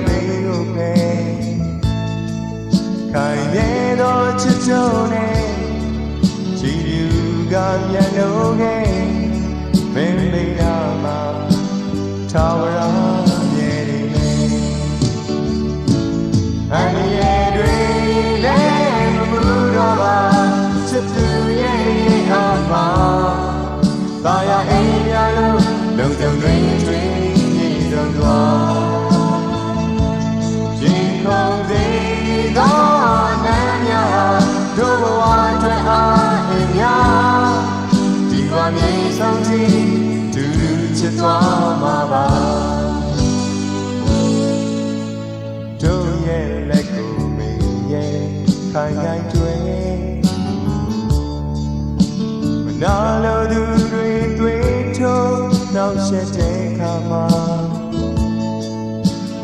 没有陪，看见多执着呢，只留个面露给，没没那。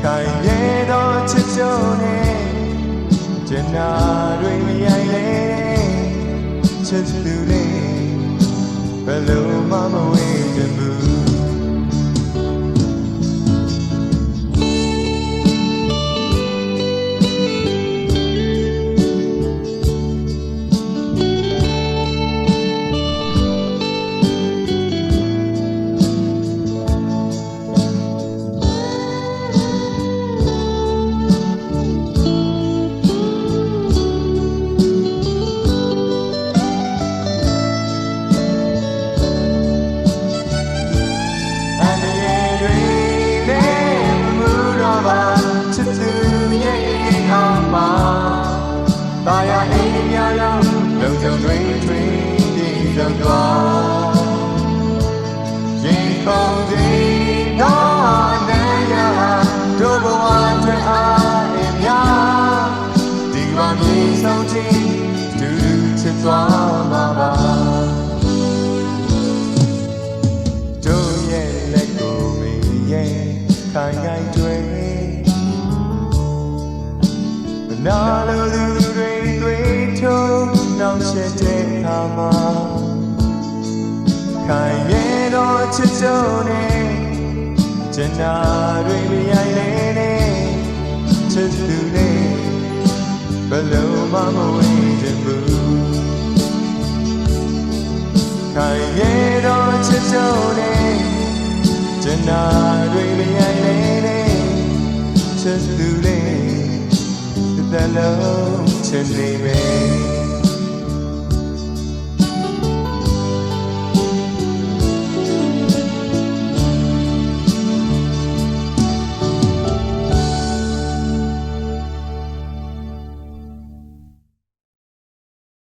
ခိုင်ရဲသောချစ်ချုံနဲ့ကျင်နာတွေမရိုင်လေချစ်သူလေးဘယ်လိုမှမ လုံခြုံတွေထွေးတည်ဆုံးသွားရင်ကုန်သည်တော့နန်းရတို့ဘဝအတွက်အားအင်များဒီမှာမြေဆုံးချင်းတူတူချစ်သွားမှာပါတို့ရဲ့လက်ကိုမင်းရဲ့ခိုင်ခိုင်တွေ့မနာလိုသူတွေတွေ့ထုံး နောက်ဆက်တဲ့ခါမှာခိုင်ရဲ့တော့ချစ်ချုံနဲ့ကျန်နာတွေမရိုင်လေနဲ့ချစ်သူနဲ့ဘယ်လိုမှမဝေ့တဲ့ဘူးခိုင်ရဲတော့ချစ်ချုံနဲ့ကျန်နာတွေမရိုင်လေနဲ့ချစ်သူလေးတစ်သက်လုံးချစ်နေမယ်